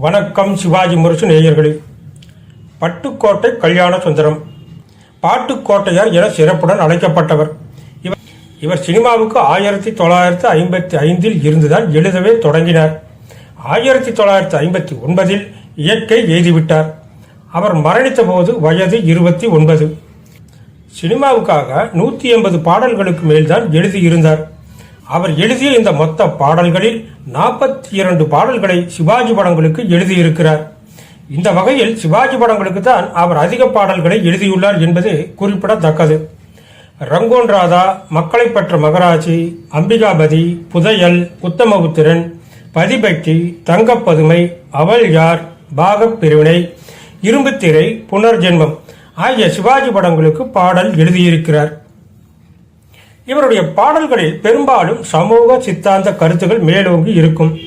வணக்கம் சிவாஜி முரசு நேயர்களே. பட்டுக்கோட்டை கல்யாண சுந்தரம். பாட்டுக்கோட்டையார் என சிறப்புடன் அழைக்கப்பட்டவர். இவர் இவர் சினிமாவுக்கு ஆயிரத்தி தொள்ளாயிரத்தி ஐம்பத்தி ஐந்தில் இருந்துதான் எழுதவே தொடங்கினார். ஆயிரத்தி தொள்ளாயிரத்தி ஐம்பத்தி ஒன்பதில் இயற்கை எழுதிவிட்டார் அவர் மரணித்த போது வயது இருபத்தி ஒன்பது. சினிமாவுக்காக நூற்றி எண்பது பாடல்களுக்கு மேல்தான் எழுதியிருந்தார். அவர் எழுதிய இந்த மொத்த பாடல்களில் நாற்பத்தி இரண்டு பாடல்களை சிவாஜி படங்களுக்கு எழுதியிருக்கிறார். இந்த வகையில் சிவாஜி படங்களுக்கு தான் அவர் அதிக பாடல்களை எழுதியுள்ளார் என்பது குறிப்பிடத்தக்கது. ரங்கோன் ராதா மக்களை பெற்ற மகராஜி அம்பிகாபதி புதையல் உத்தமபுத்திரன் பதிபக்தி தங்கப்பதுமை அவள் யார் பாகப் பிரிவினை இரும்புத்திரை புனர்ஜென்மம் ஆகிய சிவாஜி படங்களுக்கு பாடல் எழுதியிருக்கிறார். இவருடைய பாடல்களில் பெரும்பாலும் சமூக சித்தாந்த கருத்துகள் மேலோங்கி இருக்கும்.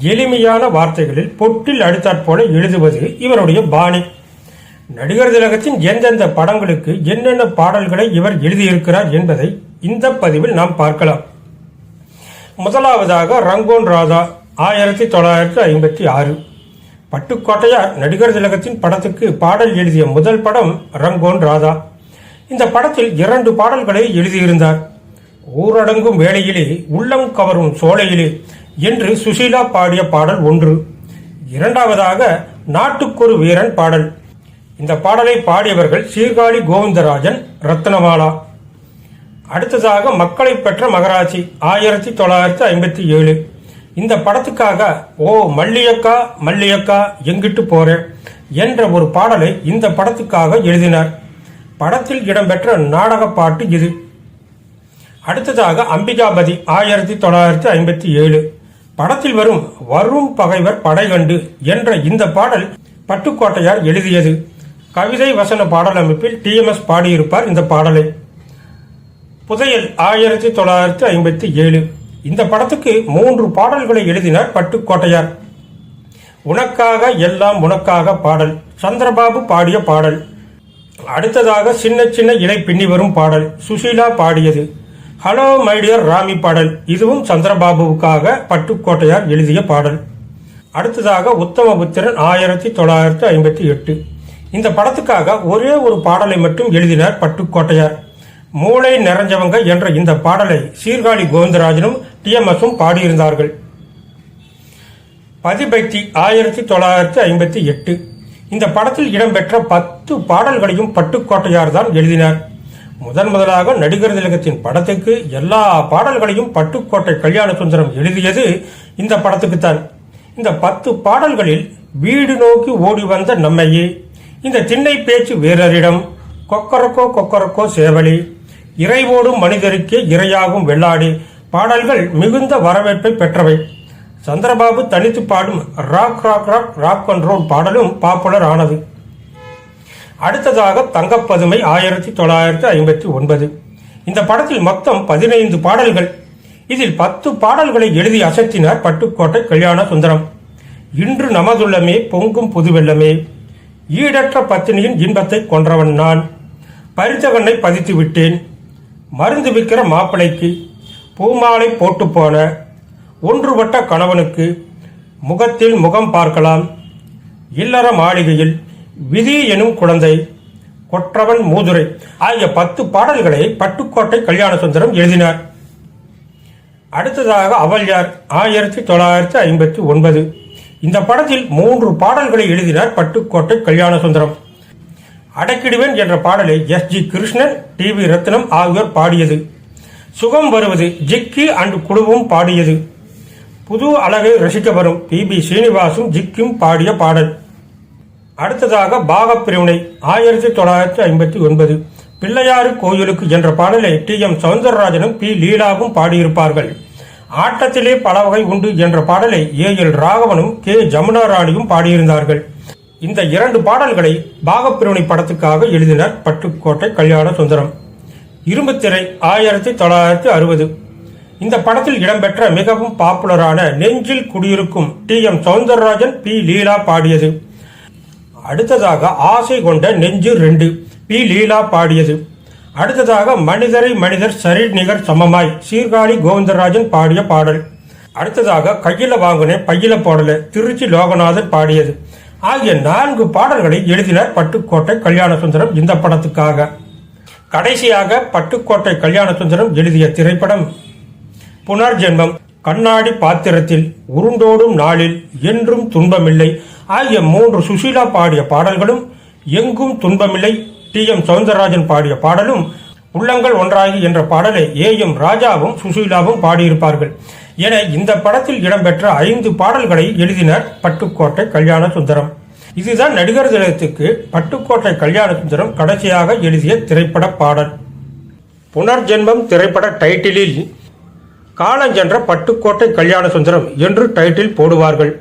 எளிமையான வார்த்தைகளில் பொட்டில் அடுத்தாற்போல எழுதுவது இவருடைய பாணி. நடிகர் திலகத்தின் எந்தெந்த படங்களுக்கு என்னென்ன பாடல்களை இவர் எழுதியிருக்கிறார் என்பதை இந்த பதிவில் நாம் பார்க்கலாம். முதலாவதாக ரங்கோன் ராதா ஆயிரத்தி தொள்ளாயிரத்தி ஐம்பத்தி ஆறு. பட்டுக்கோட்டையார் நடிகர் திலகத்தின் படத்துக்கு பாடல் எழுதிய முதல் படம் ரங்கோன் ராதா. இந்த படத்தில் இரண்டு பாடல்களை எழுதியிருந்தார். ஊரடங்கும் வேளையிலே உள்ளம் கவரும் சோலையிலே என்று சுசீலா பாடிய பாடல் ஒன்று. இரண்டாவதாக நாட்டுக்கொரு வீரன் பாடல். இந்த பாடலை பாடியவர்கள் சீர்காழி கோவிந்தராஜன் ரத்னமாலா. அடுத்ததாக மக்களை பெற்ற மகராட்சி ஆயிரத்தி தொள்ளாயிரத்தி ஐம்பத்தி ஏழு. இந்த படத்துக்காக ஓ மல்லியக்கா மல்லியக்கா எங்கிட்டு போறேன் என்ற ஒரு பாடலை இந்த படத்துக்காக எழுதினார். படத்தில் இடம்பெற்ற நாடக பாட்டு இது. அடுத்ததாக அம்பிகாபதி ஆயிரத்தி தொள்ளாயிரத்தி ஐம்பத்தி ஏழு. படத்தில் வரும் வரும் பகைவர் படைகண்டு என்ற இந்த பாடல் பட்டுக்கோட்டையார் எழுதியது. கவிதை வசன பாடல் அமைப்பில் டிஎம்எஸ் பாடியிருப்பார் இந்த பாடலை. புதையல் ஆயிரத்தி தொள்ளாயிரத்தி ஐம்பத்தி ஏழு. இந்த படத்துக்கு மூன்று பாடல்களை எழுதினார் பட்டுக்கோட்டையார். உனக்காக எல்லாம் உனக்காக பாடல். சந்திரபாபு பாடிய பாடல். அடுத்ததாக சின்ன சின்ன இலை பின்னி வரும் பாடல். சுஷீலா பாடியது. ஹலோ மைடியர் ராமி பாடல் இதுவும் சந்திரபாபுவுக்காக பட்டுக்கோட்டையார் எழுதிய பாடல். அடுத்ததாக உத்தமபுத்திரன் ஆயிரத்தி தொள்ளாயிரத்தி ஐம்பத்தி எட்டு. இந்த படத்துக்காக ஒரே ஒரு பாடலை மட்டும் எழுதினார் பட்டுக்கோட்டையார். மூளை நிறைஞ்சவங்க என்ற இந்த பாடலை சீர்காழி கோவிந்தராஜனும் டிஎம்எஸும் பாடியிருந்தார்கள். பதிபக்தி ஆயிரத்தி தொள்ளாயிரத்தி ஐம்பத்தி எட்டு. இந்த படத்தில் இடம்பெற்ற பத்து பாடல்களையும் பட்டுக்கோட்டையார் தான் எழுதினார். முதன் முதலாக நடிகர் திலகத்தின் படத்துக்கு எல்லா பாடல்களையும் பட்டுக்கோட்டை கல்யாண சுந்தரம் எழுதியது இந்த படத்துக்குத்தான். இந்த பத்து பாடல்களில் வீடு நோக்கி ஓடி வந்த நம்மையே. இந்த திண்ணை பேச்சு வீரரிடம் கொக்கரக்கோ கொக்கரக்கோ சேவலி. இறைவோடும் மனிதருக்கே இரையாகும் வெள்ளாடி. பாடல்கள் மிகுந்த வரவேற்பை பெற்றவை. சந்திரபாபு தனித்து பாடும் rock rock rock rock and roll பாடலும் பாப்புலர் ஆனது. அடுத்ததாக தங்கப்பதுமை ஆயிரத்தி தொள்ளாயிரத்தி ஐம்பத்தி ஒன்பது. இந்த படத்தில் மொத்தம் பதினைந்து பாடல்கள். இதில் பத்து பாடல்களை எழுதி அசத்தினார் பட்டுக்கோட்டை கல்யாண சுந்தரம். இன்று நமதுள்ளமே பொங்கும் புதுவெள்ளமே. ஈடற்ற பத்தினியின் இன்பத்தை கொன்றவன் நான். பரித்தவனை பதித்து விட்டேன். மருந்து விற்கிற மாப்பிளைக்கு பூமாலை போட்டு போன ஒன்றுபட்ட கணவனுக்கு முகத்தில் முகம் பார்க்கலாம். இல்லற மாளிகையில் விதி எனும் குழந்தை கொற்றவன் மூதுரை ஆகிய பத்து பாடல்களை பட்டுக்கோட்டை கல்யாண சுந்தரம் எழுதினார். அடுத்ததாக அவள் யார்? ஆயிரத்தி தொள்ளாயிரத்தி ஐம்பத்தி ஒன்பது. இந்த படத்தில் மூன்று பாடல்களை எழுதினார் பட்டுக்கோட்டை கல்யாண சுந்தரம் அடக்கிடுவேன் என்ற பாடலை S. G. Krishnan T. V. Ratnam ஆகியோர் பாடியது. சுகம் வருவது ஜிக்கி அண்ட் குழுவும் பாடியது. புது அழகை ரசிக்க வரும் பி. பி. சீனிவாசும் ஜிக்கும் பாடிய பாடல். அடுத்ததாக பாகப்பிரிவினை ஆயிரத்தி தொள்ளாயிரத்தி ஐம்பத்தி ஒன்பது. பிள்ளையாறு கோயிலுக்கு என்ற பாடலை டி. எம். சவுந்தரராஜனும் பி. லீலாவும் பாடியிருப்பார்கள். ஆட்டத்திலே பல வகை உண்டு என்ற பாடலை ஏ. எல். ராகவனும் கே. ஜமுனா ராணியும் பாடியிருந்தார்கள். இந்த இரண்டு பாடல்களை பாகப்பிரிவினை படத்துக்காக எழுதினர் பட்டுக்கோட்டை கல்யாண சுந்தரம். இரும்புத்திரை ஆயிரத்தி தொள்ளாயிரத்தி அறுபது. இந்த படத்தில் இடம்பெற்ற மிகவும் பாப்புலரான நெஞ்சில் குடியிருக்கும் T. M. Soundararajan P. Leela பாடியது. அடுத்ததாக ஆசை கொண்ட நெஞ்சு ரெண்டு. பி. லீலா பாடியது. அடுத்ததாக மனிதரை மனிதர் சரி நிகர் சமமாய். சீர்காழி கோவிந்தராஜன் பாடிய பாடல். அடுத்ததாக கையில வாங்கினேன் பையில போடல. திருச்சி லோகநாதன் பாடியது. ஆகிய நான்கு பாடல்களை எழுதினார் பட்டுக்கோட்டை கல்யாண சுந்தரம் இந்த படத்துக்காக. கடைசியாக பட்டுக்கோட்டை கல்யாண சுந்தரம் எழுதிய திரைப்படம். புனர்ஜென்மம். கண்ணாடி பாத்திரத்தில் உருண்டோடும் நாளில் என்றும் துன்பமில்லை. ஆகிய மூன்று சுசீலா பாடிய பாடல்களும் எங்கும் துன்பமில்லை. டி. எம். சவுந்தரராஜன் பாடிய பாடலும் உள்ளங்கள் ஒன்றாகி என்ற பாடலை ஏ. எம். ராஜாவும் சுசீலாவும் பாடியிருப்பார்கள். என இந்த படத்தில் இடம்பெற்ற ஐந்து பாடல்களை எழுதினர் பட்டுக்கோட்டை கல்யாண சுந்தரம். இதுதான் நடிகர் தினத்துக்கு பட்டுக்கோட்டை கல்யாண சுந்தரம் கடைசியாக எழுதிய திரைப்பட பாடல். புனர்ஜென்மம் திரைப்பட டைட்டிலில் காலஞ்சென்ற பட்டுக்கோட்டை கல்யாண சுந்தரம் என்று டைட்டில் போடுவார்கள்.